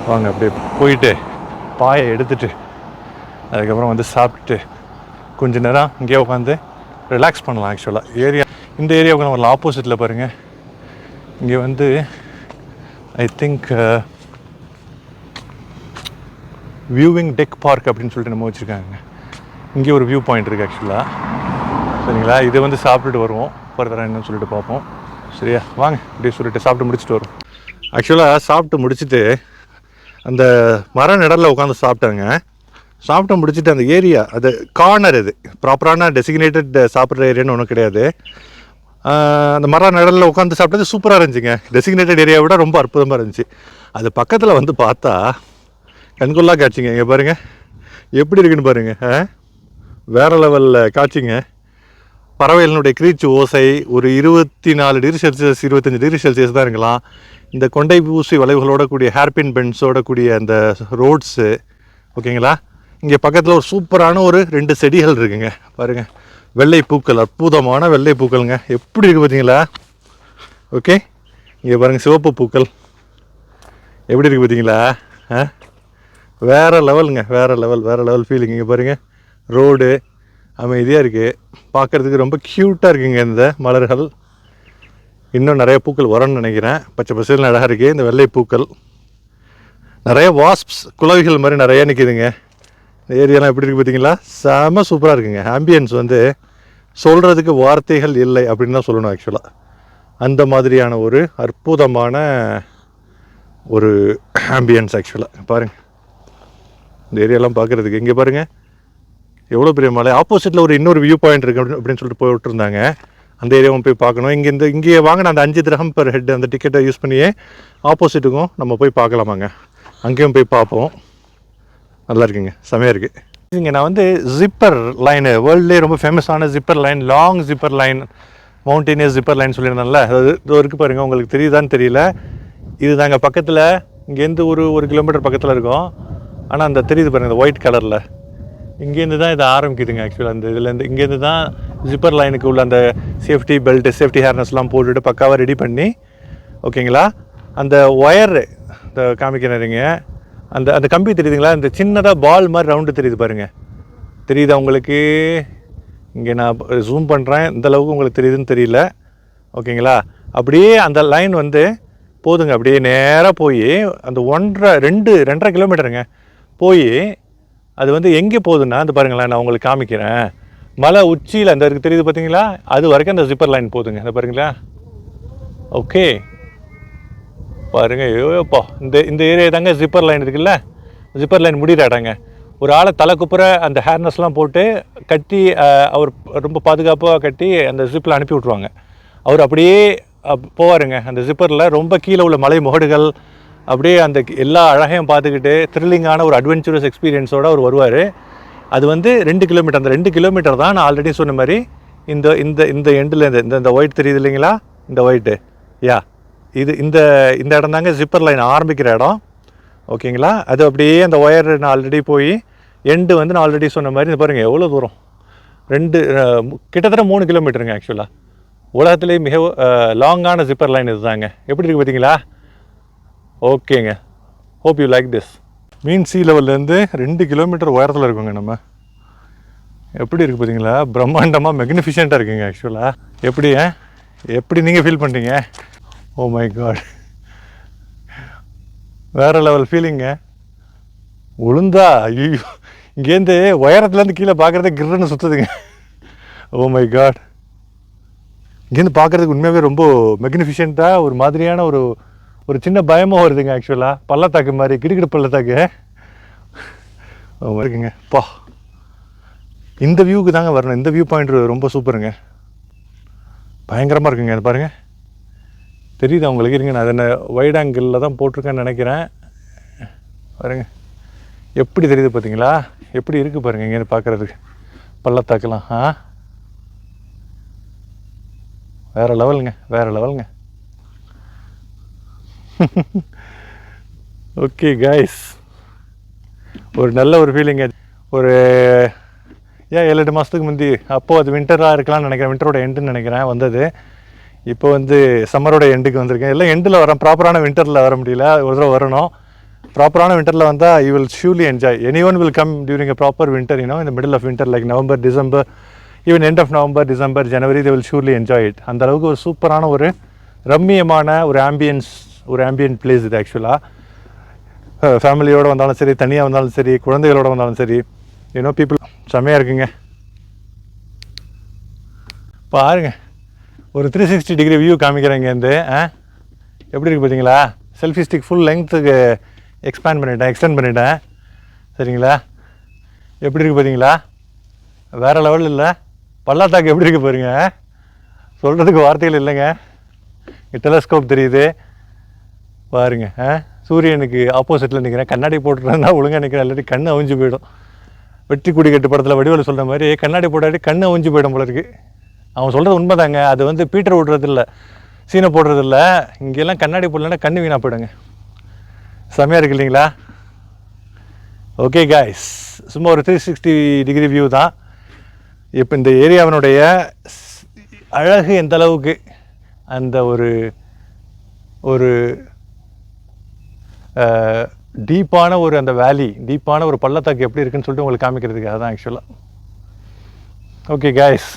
வாங்க அப்படியே போயிட்டு பாயை எடுத்துட்டு அதுக்கப்புறம் வந்து சாப்பிட்டுட்டு கொஞ்ச நேரம் இங்கேயே உட்காந்து ரிலாக்ஸ் பண்ணலாம் ஆக்சுவலாக ஏரியா இந்த ஏரியாவுக்கு நம்ம ஆப்போசிட்டில் பாருங்கள் இங்கே வந்து I think viewing deck park அப்படின்னு சொல்லிட்டு நம்ம வச்சுருக்காங்க. இங்கே ஒரு வியூ பாயிண்ட் இருக்குது ஆக்சுவலாக சரிங்களா? இதை வந்து சாப்பிட்டுட்டு வருவோம். ஃபர்தராக என்னன்னு சொல்லிட்டு பார்ப்போம். சரியா? வாங்க அப்படியே சொல்லிட்டு சாப்பிட்டு முடிச்சுட்டு வரும் ஆக்சுவலாக சாப்பிட்டு முடிச்சுட்டு அந்த மர நிழலில் உட்காந்து சாப்பிட்டாங்க. சாப்பிட்டு முடிச்சுட்டு அந்த ஏரியா அது கார்னர் இது. ப்ராப்பரான டெசிக்னேட்டட் சாப்பிட்ற ஏரியான்னு ஒன்றும் கிடையாது. அந்த மர நிழலில் உட்காந்து சாப்பிட்டது சூப்பராக இருந்துச்சுங்க. டெசிக்னேட்டட் ஏரியாவை விட ரொம்ப அற்புதமாக இருந்துச்சு. அது பக்கத்தில் வந்து பார்த்தா கண்கொள்ளா காட்சிங்க. இங்கே பாருங்கள் எப்படி இருக்குன்னு பாருங்கள் ஆ? லெவலில் காட்சிங்க. பறவைகளினுடைய கிரீச்சு ஓசை ஒரு இருபத்தி நாலு டிகிரி செல்சியஸ் இருபத்தஞ்சி டிகிரி செல்சியஸ் தான் இருக்கலாம். இந்த கொண்டை பூசி வளைவுகளோட கூடிய ஹேர்பின் பென்ஸோட கூடிய அந்த ரோட்ஸு ஓகேங்களா? இங்கே பக்கத்தில் ஒரு சூப்பரான ஒரு ரெண்டு செடிகள் இருக்குங்க. பாருங்கள் வெள்ளை பூக்கள் அற்புதமான வெள்ளை பூக்கள்ங்க. எப்படி இருக்குது பார்த்தீங்களா ஓகே. இங்கே பாருங்கள் சிவப்பு பூக்கள். எப்படி இருக்குது பார்த்தீங்களா ஆ? வேறு லெவலுங்க வேறு லெவல் வேறு லெவல் ஃபீலிங் இங்கே பாருங்கள் ரோடு அமைதியாக இருக்குது பார்க்குறதுக்கு ரொம்ப க்யூட்டாக இருக்குங்க இந்த மலர்கள். இன்னும் நிறைய பூக்கள் வரும்னு நினைக்கிறேன். பச்சை பசேல்னு அழகாக இருக்குது இந்த வெள்ளை பூக்கள். நிறைய வாஸ்ப்ஸ் குலவிகள் மாதிரி நிறைய நிற்கிதுங்க இந்த ஏரியாலாம் எப்படி இருக்குது பார்த்தீங்களா செம சூப்பராக இருக்குங்க. ஆம்பியன்ஸ் வந்து சொல்கிறதுக்கு வார்த்தைகள் இல்லை அப்படின்னு தான் சொல்லணும் ஆக்சுவலாக அந்த மாதிரியான ஒரு அற்புதமான ஒரு ஆம்பியன்ஸ் ஆக்சுவலாக பாருங்கள் இந்த ஏரியாலாம் பார்க்குறதுக்கு. இங்கே பாருங்கள் எவ்வளோ பெரிய மலை. ஆப்போசிட்டில் ஒரு இன்னொரு வியூ பாயிண்ட் இருக்குது அப்படின்னு அப்படின்னு சொல்லிட்டு போய் விட்டுருந்தாங்க அந்த ஏரியாவும் போய் பார்க்கணும். இங்கே இந்த இங்கே வாங்கின அந்த அஞ்சு திரகம் பெர் ஹெட் அந்த டிக்கெட்டை யூஸ் பண்ணியே ஆப்போசிட்டுக்கும் நம்ம போய் பார்க்கலாமாங்க. அங்கேயும் போய் பார்ப்போம். நல்லா இருக்குங்க. செமையாக இருக்குது இங்கே நான் வந்து ஜிப்பர் லைனு வேர்ல்ட்லேயே ரொம்ப ஃபேமஸான zipper line long zipper line mountainous zipper line சொல்லியிருந்தேன்ல. அது இது இருக்குது பாருங்கள் உங்களுக்கு தெரியுதான்னு தெரியல. இது தாங்க பக்கத்தில் இங்கேருந்து ஒரு ஒரு கிலோமீட்டர் பக்கத்தில் இருக்கும். ஆனால் அந்த தெரியுது பாருங்கள் இந்த ஒயிட் கலரில் இங்கேருந்து தான் இதை ஆரம்பிக்குதுங்க ஆக்சுவலாக அந்த இதுலேருந்து இங்கேருந்து தான் ஜிப்பர் லைனுக்கு உள்ள அந்த சேஃப்டி பெல்ட் சேஃப்டி ஹேர்னஸ்லாம் போட்டுட்டு பக்காவாக ரெடி பண்ணி ஓகேங்களா அந்த ஒயர் இந்த காமிக்கிறீங்க அந்த அந்த கம்பி தெரியுதுங்களா? இந்த சின்னதாக பால் மாதிரி ரவுண்டு தெரியுது பாருங்கள் தெரியுதா உங்களுக்கு? இங்கே நான் ஜூம் பண்ணுறேன் இந்த அளவுக்கு உங்களுக்கு தெரியுதுன்னு தெரியல. ஓகேங்களா அப்படியே அந்த லைன் வந்து போதுங்க. அப்படியே நேராக போய் அந்த ஒன்றரை ரெண்டு ரெண்டரை கிலோமீட்டருங்க போய் அது வந்து எங்கே போகுதுன்னா அந்த பாருங்களேன் நான் உங்களுக்கு காமிக்கிறேன். மலை உச்சியில் அந்த இருக்குது தெரியுது பார்த்தீங்களா? அது வரைக்கும் அந்த ஜிப்பர் லைன் போதுங்க. அந்த பாருங்களா ஓகே பாருங்க ஐயோப்பா இந்த இந்த ஏரியா தாங்க ஜிப்பர் லைன் இருக்குல்ல? ஜிப்பர் லைன் முடிகிற இடங்க. ஒரு ஆளை தலை குப்புற அந்த ஹேர்னஸ்லாம் போட்டு கட்டி அவர் ரொம்ப பாதுகாப்பாக கட்டி அந்த ஜிப்பில் அனுப்பி விட்ருவாங்க அவர் அப்படியே போவாருங்க. அந்த ஜிப்பரில் ரொம்ப கீழே உள்ள மலை முகடுகள் அப்படியே அந்த எல்லா அழகையும் பார்த்துக்கிட்டு த்ரில்லிங்கான ஒரு அட்வென்ச்சரஸ் எக்ஸ்பீரியன்ஸோடு அவர் வருவார். அது வந்து ரெண்டு கிலோமீட்டர் அந்த ரெண்டு கிலோமீட்டர் தான் நான் ஆல்ரெடி சொன்ன மாதிரி இந்த இந்த இந்த எண்டில் இந்த இந்த- இந்த ஒயிட் தெரியுது இல்லைங்களா? இந்த ஒயிட்டு யா இது இந்த இந்த இடம் தாங்க ஜிப்பர் லைன் ஆரம்பிக்கிற இடம். ஓகேங்களா? அது அப்படியே அந்த ஒயர் நான் ஆல்ரெடி போய் எண்டு வந்து நான் ஆல்ரெடி சொன்ன மாதிரி இந்த பாருங்கள் எவ்வளோ தூரம்? ரெண்டு கிட்டத்தட்ட மூணு கிலோமீட்டருங்க ஆக்சுவலாக உலகத்திலே மிக லாங்கான ஜிப்பர் லைன் இதுதாங்க எப்படி இருக்கு பார்த்தீங்களா? ஓகேங்க. Hope you like this mean sea லெவல்லேருந்து ரெண்டு கிலோமீட்டர் உயரத்தில் இருக்குங்க நம்ம. எப்படி இருக்குது பார்த்தீங்களா பிரம்மாண்டமாக மெக்னிஃபிஷண்ட்டாக இருக்குங்க ஆக்சுவலாக எப்படி எப்படி நீங்கள் ஃபீல் பண்ணுறீங்க ஓ oh மை காட் வேறு லெவல் ஃபீலிங்க உளுந்தா ஐயோ இங்கேருந்து உயரத்துலேருந்து கீழே பார்க்குறதே கிர்ன்னு சுற்றுதுங்க ஓ oh மை காட் இங்கேருந்து பார்க்குறதுக்கு உண்மையாகவே ரொம்ப மெக்னிஃபிஷண்ட்டாக ஒரு மாதிரியான ஒரு ஒரு சின்ன பயமும் வருதுங்க ஆக்சுவலாக பள்ளத்தாக்கு மாதிரி கிடுகிடு பள்ளத்தாக்கு. இருக்குங்க பா. இந்த வியூவுக்கு தாங்க வரணும். இந்த வியூ பாயிண்ட் ரொம்ப சூப்பருங்க பயங்கரமாக இருக்குங்க அது பாருங்கள் தெரியுதா உங்களுக்கு? இருங்க நான் அதை வைட் ஆங்கிளில் தான் போட்டிருக்கேன்னு நினைக்கிறேன். பாருங்க. எப்படி தெரியுது பார்த்தீங்களா எப்படி இருக்குது பாருங்க இங்கேருந்து பார்க்குறதுக்கு பள்ளத்தாக்கெலாம் ஆ? வேறு லெவலுங்க வேறு லெவலுங்க ஓகே கைஸ் ஒரு நல்ல ஒரு ஃபீலிங்க ஒரு ஏன் ஏழு எட்டு மாதத்துக்கு முந்தி அப்போது அது வின்டராக இருக்கலாம்னு நினைக்கிறேன். வின்டரோட எண்டுன்னு நினைக்கிறேன் வந்தது. இப்போ வந்து சம்மரோட எண்டுக்கு வந்திருக்கேன். எல்லாம் எண்டில் வரேன் ப்ராப்பரான வின்டரில் வர முடியல. ஒரு தடவை வரணும். ப்ராப்பரான வின்டரில் வந்தால் you will surely enjoy any one will come during a proper winter you know இந்த middle of winter like November December even end of November December January they will surely enjoy it அந்த அளவுக்கு ஒரு சூப்பரான ஒரு ரம்மியமான ஒரு ambience ஒரு ambient place இது ஆக்சுவலாக ஃபேமிலியோடு வந்தாலும் சரி தனியாக வந்தாலும் சரி குழந்தைகளோட வந்தாலும் சரி யூனோ பீப்புள் செம்மையாக இருக்குங்க. பாருங்க ஒரு த்ரீ சிக்ஸ்டி டிகிரி வியூ காமிக்கிறேங்க இருந்து ஆ எப்படி இருக்கு பார்த்தீங்களா செல்ஃபி ஸ்டிக் ஃபுல் லென்த்துக்கு எக்ஸ்பேண்ட் பண்ணிட்டேன் எக்ஸ்டெண்ட் பண்ணிட்டேன். சரிங்களா? எப்படி இருக்கு பார்த்தீங்களா வேறு லெவலில் இல்லை. பள்ளத்தாக்கு எப்படி இருக்கு பாருங்க சொல்கிறதுக்கு வார்த்தைகள் இல்லைங்க. டெலஸ்கோப் தெரியுது. பாருங்க ஆ? சூரியனுக்கு ஆப்போசிட்டில் நிற்கிறேன் கண்ணாடி போட்டுருந்தா ஒழுங்காக நிற்கிறேன் இல்லாட்டி கண் அவிஞ்சு போயிடும். வெற்றி குடி கட்டு படத்தில் வடிவில் சொல்கிற மாதிரி கண்ணாடி போட்டாடி கண் அவிஞ்சு போயிடும் போல இருக்கு. அவன் சொல்கிறது உண்மைதாங்க. அது வந்து பீட்டர் விடுறதில்ல சீனை போடுறதில்ல. இங்கெல்லாம் கண்ணாடி போடலன்னா கண்ணு வீணாக போயிடுங்க. செம்மையாக இருக்கு இல்லைங்களா? ஓகே காய்ஸ் சும்மா ஒரு த்ரீ சிக்ஸ்டி டிகிரி வியூ தான். இப்போ இந்த ஏரியாவினுடைய அழகு எந்த அளவுக்கு அந்த ஒரு ஒரு டீப்பான ஒரு அந்த வேலி டீப்பான ஒரு பள்ளத்தாக்கு எப்படி இருக்குன்னு சொல்லிட்டு உங்களுக்கு காமிக்கிறதுக்கு அதுதான் ஆக்சுவலாக ஓகே கேஸ்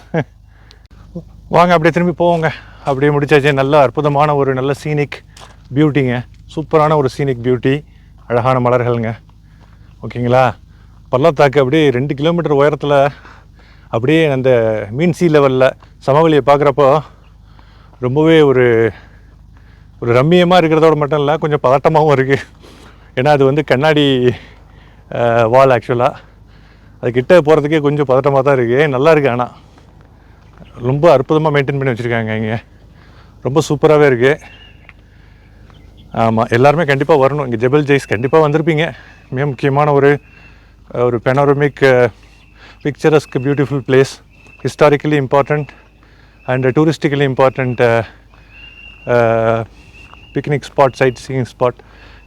வாங்க அப்படியே திரும்பி போவோங்க. அப்படியே முடிச்சாச்சு. நல்ல அற்புதமான ஒரு நல்ல சீனிக் பியூட்டிங்க சூப்பரான ஒரு சீனிக் பியூட்டி அழகான மலர்கள்ங்க. ஓகேங்களா பள்ளத்தாக்கு அப்படியே ரெண்டு கிலோமீட்டர் உயரத்தில் அப்படியே அந்த மீன் சீ லெவலில் சமவெளியை பார்க்குறப்போ ரொம்பவே ஒரு ஒரு ரம்மியமாக இருக்கிறதோட மட்டும் இல்லை கொஞ்சம் பதட்டமாகவும் இருக்குது ஏன்னா அது வந்து கண்ணாடி வால் ஆக்சுவலாக அது கிட்ட போகிறதுக்கே கொஞ்சம் பதட்டமாக தான் இருக்குது நல்லா இருக்குது ஆனால் ரொம்ப அற்புதமாக மெயின்டைன் பண்ணி வச்சுருக்காங்க இங்கே. ரொம்ப சூப்பராகவே இருக்குது ஆமாம் எல்லாருமே கண்டிப்பாக வரணும். இங்கே ஜெபல் ஜெய்ஸ் கண்டிப்பாக வந்திருப்பீங்க. மிக முக்கியமான ஒரு ஒரு panoramic picturesque beautiful place historically important and touristically important picnic spot sight seeing spot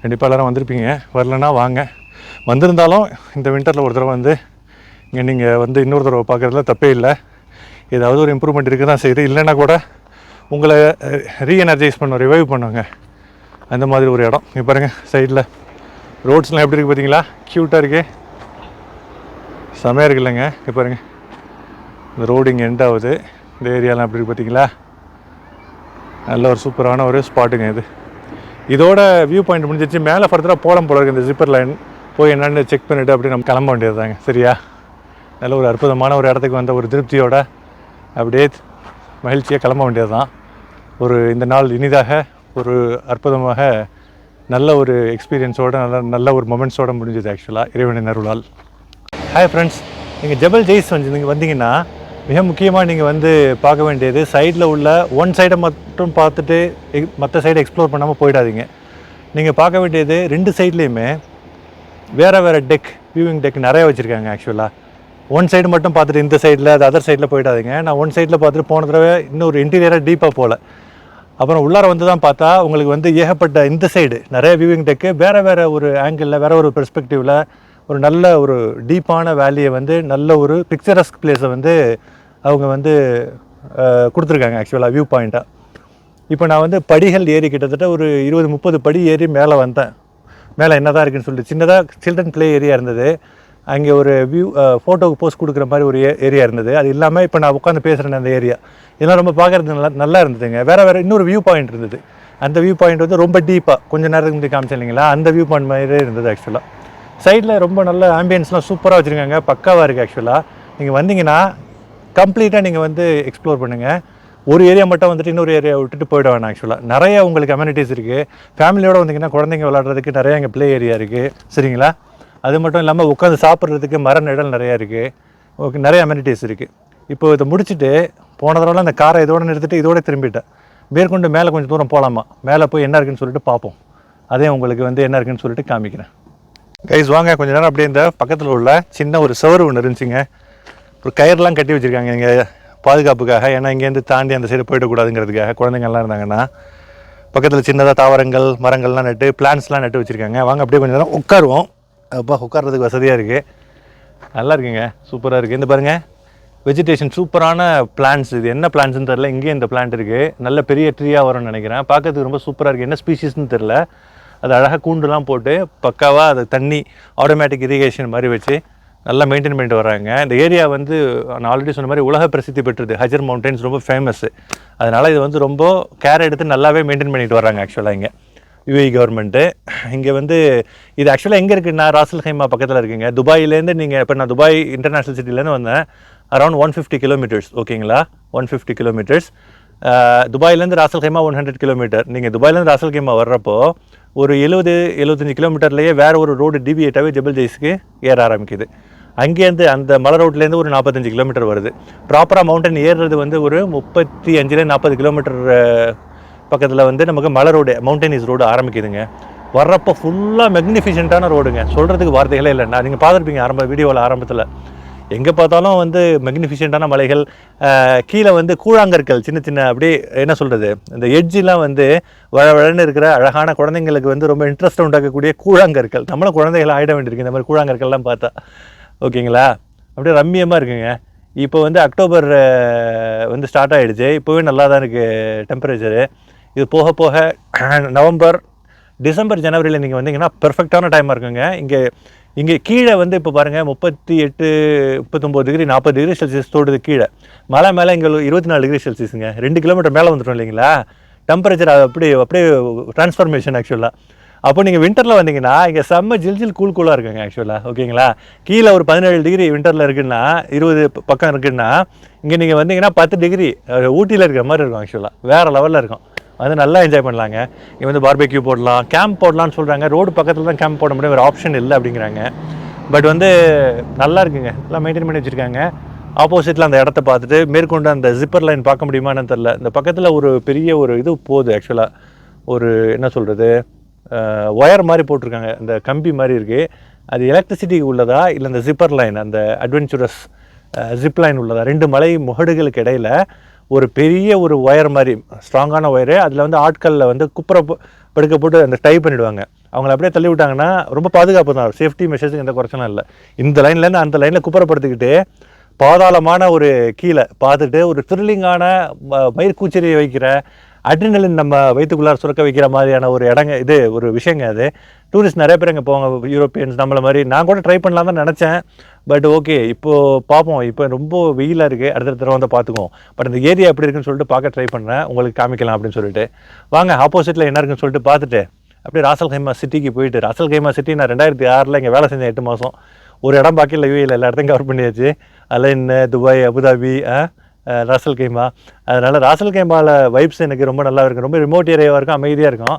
கண்டிப்பாக எல்லோரும் வந்திருப்பீங்க. வரலன்னா வாங்க. வந்திருந்தாலும் இந்த வின்டரில் ஒரு தடவை வந்து இங்கே நீங்கள் வந்து இன்னொரு தடவை பார்க்குறதுல தப்பே இல்லை. ஏதாவது ஒரு இம்ப்ரூவ்மெண்ட் இருக்க தான் செய்யுது இல்லைன்னா கூட உங்களை ரீஎனர்ஜைஸ் பண்ணும் ரிவைவ் பண்ணுங்க. அந்த மாதிரி ஒரு இடம். இங்கே பாருங்கள் சைடில் ரோட்ஸ்லாம் எப்படி இருக்குது பார்த்தீங்களா க்யூட்டாக இருக்குது செமையாக இருக்குல்லங்க இப்போ பாருங்கள் இந்த ரோடு இங்கே எண்ட் ஆகுது. இந்த ஏரியாலாம் எப்படி இருக்குது பார்த்தீங்களா நல்ல ஒரு சூப்பரான ஒரு ஸ்பாட்டுங்க இது. இதோட வியூ பாயிண்ட் முடிஞ்சிச்சு மேலே ஃபர்தராக போலம் போல இருக்குது இந்த ஜிப்பர் லைன் போய் என்னென்னு செக் பண்ணிவிட்டு அப்படி நம்ம கிளம்ப வேண்டியதுதாங்க. சரியா? நல்ல ஒரு அற்புதமான ஒரு இடத்துக்கு வந்த ஒரு திருப்தியோட அப்படியே மகிழ்ச்சியாக கிளம்ப வேண்டியது தான் ஒரு இந்த நாள் இனிதாக ஒரு அற்புதமாக நல்ல ஒரு எக்ஸ்பீரியன்ஸோட நல்ல நல்ல ஒரு மொமெண்ட்ஸோடு முடிஞ்சது ஆக்சுவலாக இறைவனின் அருளால். ஹாய் ஃப்ரெண்ட்ஸ் நீங்கள் ஜபல் ஜெய்ஸ் வந்து நீங்கள் வந்தீங்கன்னா மிக முக்கியமாக நீங்கள் வந்து பார்க்க வேண்டியது சைடில் உள்ள ஒன் சைடை மட்டும் பார்த்துட்டு மற்ற சைடை எக்ஸ்ப்ளோர் பண்ணாமல் போயிடாதீங்க. நீங்கள் பார்க்க வேண்டியது ரெண்டு சைட்லேயுமே வேறு வேறு டெக் வியூவிங் டெக் நிறைய வச்சுருக்காங்க ஆக்சுவலாக ஒன் சைடு மட்டும் பார்த்துட்டு இந்த சைடில் அது அதர் சைடில் போயிடாதீங்க. நான் ஒன் சைடில் பார்த்துட்டு போன தடவை இன்னொரு இன்டீரியராக டீப்பாக போகல. அப்புறம் உள்ளார வந்து தான் பார்த்தா உங்களுக்கு வந்து ஏகப்பட்ட இந்த சைடு நிறைய வியூவிங் டெக்கு வேறு வேறு ஒரு ஆங்கிளில் வேறு ஒரு பெர்ஸ்பெக்டிவில் ஒரு நல்ல ஒரு டீப்பான வேலியை வந்து நல்ல ஒரு பிக்சரஸ்க் பிளேஸை வந்து அவங்க வந்து கொடுத்துருக்காங்க ஆக்சுவலாக வியூ பாயிண்ட்டாக இப்போ நான் வந்து படிகள் ஏறி கிட்டத்தட்ட ஒரு இருபது முப்பது படி ஏறி மேலே வந்தேன். மேலே என்ன தான் இருக்குன்னு சொல்லிட்டு சின்னதாக சில்ட்ரன் ப்ளே ஏரியா இருந்தது. அங்கே ஒரு வியூ ஃபோட்டோவுக்கு போஸ்ட் கொடுக்குற மாதிரி ஒரு ஏரியா இருந்தது. அது இல்லாமல் இப்போ நான் உட்காந்து பேசுகிறேன் அந்த ஏரியா இதெல்லாம் ரொம்ப பார்க்குறது நல்லா நல்லா இருந்ததுங்க. வேறு வேறு இன்னொரு வியூ பாயிண்ட் இருந்தது. அந்த வியூ பாயிண்ட் வந்து ரொம்ப டீப்பாக கொஞ்சம் நேரத்துக்கு முன்னாடி காமிச்சு இல்லைங்களா? அந்த வியூ பாயிண்ட் மாதிரியே இருந்தது ஆக்சுவலாக சைடில் ரொம்ப நல்ல ஆம்பியன்ஸ்லாம் சூப்பராக வச்சுருக்காங்க. பக்காவாக இருக்குது ஆக்சுவலாக நீங்கள் வந்தீங்கன்னா கம்ப்ளீட்டாக நீங்கள் வந்து எக்ஸ்ப்ளோர் பண்ணுங்கள் ஒரு ஏரியா மட்டும் வந்துட்டு இன்னொரு ஏரியா விட்டுட்டு போயிட வேணாம் ஆக்சுவலாக நிறைய உங்களுக்கு கம்யூனிட்டிஸ் இருக்குது ஃபேமிலியோடு வந்தீங்கன்னா குழந்தைங்க விளாட்றதுக்கு நிறைய இங்கே ப்ளே ஏரியா இருக்குது சரிங்களா? அது மட்டும் இல்லாமல் உட்காந்து சாப்பிட்றதுக்கு மர நிழல் நிறையா இருக்குது ஓகே நிறைய அமெனிட்டிஸ் இருக்குது இப்போ இதை முடிச்சுட்டு போன தடவை அந்த காரை இதோட நிறுத்திட்டு இதோட திரும்பிட்டேன். மேற்கொண்டு மேலே கொஞ்சம் தூரம் போகலாமா மேலே போய் என்ன இருக்குன்னு சொல்லிட்டு பார்ப்போம். அதே உங்களுக்கு வந்து என்ன இருக்குன்னு சொல்லிட்டு காமிக்கிறேன். கைஸ் வாங்க. கொஞ்ச நேரம் அப்படியே இந்த பக்கத்தில் உள்ள சின்ன ஒரு சவர் ஒன்று இருந்துச்சுங்க. ஒரு கயிறுலாம் கட்டி வச்சுருக்காங்க இங்கே பாதுகாப்புக்காக. ஏன்னா இங்கேருந்து தாண்டி அந்த சைடு போயிடக்கூடாதுங்கிறதுக்காக குழந்தைங்கள்லாம் இருந்தாங்கன்னா பக்கத்தில் சின்னதாக தாவரங்கள் மரங்கள்லாம் நட்டு பிளான்ஸ்லாம் நட்டு வச்சுருக்காங்க. வாங்க அப்படியே கொஞ்சம் நேரம் உட்காருவோம். அப்பா உட்கார்றதுக்கு வசதியாக இருக்குது நல்லா இருக்குங்க. சூப்பராக இருக்குது இந்த பாருங்கள் வெஜிடேஷன் சூப்பரான பிளான்ஸ் இது என்ன பிளான்ட்ஸ்னு தெரில இங்கேயும் இந்த பிளான்ட் இருக்குது நல்ல பெரிய ட்ரீயாக வரும்னு நினைக்கிறேன். பார்க்கறதுக்கு ரொம்ப சூப்பராக இருக்குது என்ன ஸ்பீஷிஸ்னு தெரில அது அழகாக கூண்டுலாம் போட்டு பக்காவாக அது தண்ணி ஆட்டோமேட்டிக் இரிகேஷன் மாதிரி வச்சு நல்லா மெயின்டைன் பண்ணிட்டு வராங்க. இந்த ஏரியா வந்து நான் ஆல்ரெடி சொன்ன மாதிரி உலக பிரசித்தி பெற்றது ஹஜர் மவுண்டன்ஸ் ரொம்ப ஃபேமஸ் அதனால் இது வந்து ரொம்ப கேர் எடுத்து நல்லாவே மெயின்டைன் பண்ணிட்டு வராங்க ஆக்சுவலாக இங்கே. யுஏஇ கவர்மெண்ட்டு இங்கே வந்து இது ஆக்சுவலாக எங்கே இருக்குன்னா ராசல் ஹைமா பக்கத்தில் இருக்குங்க. துபாயிலேருந்து நீங்கள் இப்போ நான் துபாய் இன்டர்நேஷ்னல் சிட்டிலேருந்து வந்தேன். அரௌண்ட் ஒன் ஃபிஃப்டி கிலோமீட்டர்ஸ் ஓகேங்களா one fifty kilometres துபாயிலேருந்து Ras al Khaimah one hundred kilometre நீங்கள் துபாயிலேருந்து ராசல் ஹைமா வர்றப்போ ஒரு எழுபது எழுபத்தஞ்சு கிலோமீட்டர்லேயே வேறு ஒரு ரோடு டிவியேட்டாகவே ஜபல் ஜெய்ஸுக்கு ஏற ஆரம்பிக்குது. அங்கேருந்து அந்த மலை ரோட்லேருந்து ஒரு நாற்பத்தஞ்சு கிலோமீட்டர் வருது. ப்ராப்பராக மவுண்டன் ஏறுறது வந்து ஒரு முப்பத்தி அஞ்சுல நாற்பது கிலோமீட்டர் பக்கத்தில் வந்து நமக்கு மலை ரோடு மவுண்டனிஸ் ரோடு ஆரம்பிக்குதுங்க. வர்றப்போ ஃபுல்லாக மெக்னிஃபிஷண்ட்டான ரோடுங்க சொல்கிறதுக்கு வார்த்தைகளே இல்லைண்ணா. நீங்கள் பார்த்துருப்பீங்க ஆரம்ப வீடியோவில் ஆரம்பத்தில். எங்கே பார்த்தாலும் வந்து மெக்னிஃபிஷியண்ட்டான மலைகள் கீழே வந்து கூழாங்கற்கள் சின்ன சின்ன அப்படியே என்ன சொல்கிறது இந்த எட்ஜெலாம் வந்து வழவழன்னு இருக்கிற அழகான குழந்தைங்களுக்கு வந்து ரொம்ப இன்ட்ரெஸ்ட் உண்டாக்கக்கூடிய கூழாங்கற்கள். நம்மளும் குழந்தைகள் ஆயிட வேண்டியிருக்கு இந்த மாதிரி கூழாங்கற்கள்லாம் பார்த்தா. ஓகேங்களா? அப்படியே ரம்மியமாக இருக்குங்க. இப்போ வந்து அக்டோபர் வந்து ஸ்டார்ட் ஆகிடுச்சு இப்போவே நல்லா தான் இருக்குது டெம்பரேச்சரு இது போக போக நவம்பர் டிசம்பர் ஜனவரியில் நீங்கள் வந்தீங்கன்னா பெர்ஃபெக்டான டைமாக இருக்குங்க. இங்கே இங்கே கீழே வந்து இப்போ பாருங்கள் முப்பத்தி எட்டு முப்பத்தொம்போது டிகிரி நாற்பது டிகிரி செல்சியஸ் தோடுது கீழே. மலை மேலே இங்கே இருபத்தி நாலு டிகிரி செல்சியஸுங்க ரெண்டு கிலோமீட்டர் மேலே வந்துட்டோம் இல்லைங்களா? டெம்பரேச்சர் அப்படி அப்படியே ட்ரான்ஸ்ஃபர்மேஷன் ஆக்சுவலாக அப்போ நீங்கள் விண்டரில் வந்தீங்கன்னா இங்கே செம்ம ஜில் ஜில் கூல் கூலாக இருக்குங்க ஆக்சுவலாக ஓகேங்களா? கீழே ஒரு பதினேழு டிகிரி விண்டரில் இருக்குன்னா இருபது பக்கம் இருக்குன்னா இங்கே நீங்கள் வந்தீங்கன்னா பத்து டிகிரி ஊட்டியில் இருக்கிற மாதிரி இருக்கும் ஆக்சுவலாக வேறு லெவலில் இருக்கும். அது நல்லா என்ஜாய் பண்ணலாங்க. இங்கே வந்து பார்பெக்யூ போடலாம் கேம்ப் போடலாம்னு சொல்கிறாங்க ரோடு பக்கத்தில் தான் கேம்ப் போட முடியும். ஒரு ஆப்ஷன் இல்லை அப்படிங்கிறாங்க. பட் வந்து நல்லா இருக்குங்க. நல்லா மெயின்டைன் பண்ணி வச்சுருக்காங்க. ஆப்போசிட்டில் அந்த இடத்த பார்த்துட்டு மேற்கொண்டு அந்த ஜிப்பர் லைன் பார்க்க முடியுமான்னு தெரில இந்த பக்கத்தில் ஒரு பெரிய ஒரு இது போகுது ஆக்சுவலாக ஒரு என்ன சொல்கிறது ஒயர் மாதிரி போட்டிருக்காங்க. இந்த கம்பி மாதிரி இருக்குது அது எலக்ட்ரிசிட்டி உள்ளதா? இல்லை இந்த ஜிப்பர் லைன் அந்த அட்வென்ச்சுரஸ் ஜிப் லைன் உள்ளதா? ரெண்டு மலை முகடுகளுக்கு இடையில் ஒரு பெரிய ஒரு ஒயர் மாதிரி ஸ்ட்ராங்கான ஒயரு அதில் வந்து ஆட்களில் வந்து குப்புற படுக்க போட்டு அந்த டை பண்ணிவிடுவாங்க அவங்கள அப்படியே தள்ளி விட்டாங்கன்னா ரொம்ப பாதுகாப்பு தான். சேஃப்டி மெஷர்ஸுக்கு எந்த குறைச்சலும் இல்லை. இந்த லைன்லேருந்து அந்த லைனில் குப்புறப்படுத்திக்கிட்டு பாதாளமான ஒரு கீழே பார்த்துட்டு ஒரு த்ரில்லிங்கான மயிர்கூச்சரியை வைக்கிற அட்ரினலின் நம்ம வயிற்றுக்குள்ளார சுரக்க வைக்கிற மாதிரியான ஒரு இடங்க இது ஒரு விஷயங்க அது. டூரிஸ்ட் நிறைய பேர் இங்கே போவாங்க யூரோப்பியன்ஸ் நம்மளை மாதிரி. நான் கூட ட்ரை பண்ணலாம் தான் நினச்சேன். பட் ஓகே இப்போது பார்ப்போம். இப்போ ரொம்ப வெயிலாக இருக்குது அடுத்த தடவை வந்து பார்த்துக்குவோம். பட் இந்த ஏரியா எப்படி இருக்குன்னு சொல்லிட்டு பார்க்க ட்ரை பண்ணுறேன் உங்களுக்கு காமிக்கலாம் அப்படின்னு சொல்லிட்டு. வாங்க ஆப்போசிட்டில் என்ன இருக்குன்னு சொல்லிட்டு பார்த்துட்டு அப்படியே ராசல் கைமா சிட்டிக்கு போயிட்டு ராசல் கைமா சிட்டி நான் ரெண்டாயிரத்தி ஆறில் இங்கே வேலை செஞ்சேன் எட்டு மாதம் ஒரு இடம் பாக்கி இல்லை யூஏயில் எல்லா இடத்தையும் கவர் பண்ணியாச்சு. Al Ain Dubai Abu Dhabi ஆ, ராசல் கைமா அதனால் ராசல் கைமாவில் வைப்ஸ் எனக்கு ரொம்ப நல்லா இருக்கும் ரொம்ப ரிமோட் ஏரியாவாக இருக்கும். அமைதியாக இருக்கும்.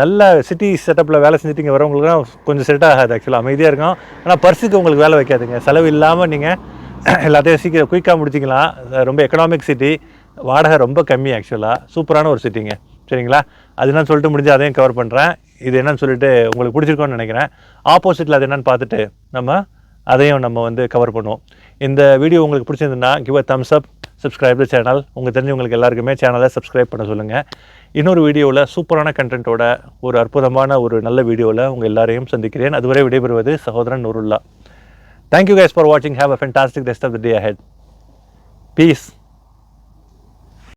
நல்ல சிட்டி செட்டப்பில் வேலை செஞ்சுட்டு இங்கே வரவங்களுக்குலாம் கொஞ்சம் செட் ஆகாது ஆக்சுவலாக அமைதியாக இருக்கும். ஆனால் பர்ஸுக்கு உங்களுக்கு வேலை வைக்காதுங்க. செலவு இல்லாமல் நீங்கள் எல்லாத்தையும் சீக்கிரம் குயிக்காக முடிச்சிக்கலாம். ரொம்ப எக்கனாமிக் சிட்டி வாடகை ரொம்ப கம்மி ஆக்சுவலாக சூப்பரான ஒரு சிட்டிங்க சரிங்களா? அது என்னன்னு சொல்லிட்டு முடிஞ்சு அதையும் கவர் பண்ணுறேன் இது என்னன்னு சொல்லிட்டு உங்களுக்கு பிடிச்சிருக்கோன்னு நினைக்கிறேன். ஆப்போசிட்டில் அது என்னன்னு பார்த்துட்டு நம்ம அதையும் நம்ம வந்து கவர் பண்ணுவோம். இந்த வீடியோ உங்களுக்கு பிடிச்சிருந்ததுன்னா give a thumbs up subscribe channel உங்கள் தெரிஞ்சவங்களுக்கு எல்லாருக்குமே சேனலை சப்ஸ்கிரைப் பண்ண சொல்லுங்கள் இன்னொரு வீடியோவில் சூப்பரான கண்டென்ட்டோட ஒரு அற்புதமான ஒரு நல்ல வீடியோவில் உங்கள் எல்லாரையும் சந்திக்கிறேன். அதுவரை விடைபெறுவது சகோதரன் Nurullah. Thank you guys for வாட்சிங் have a fantastic rest of the day head peace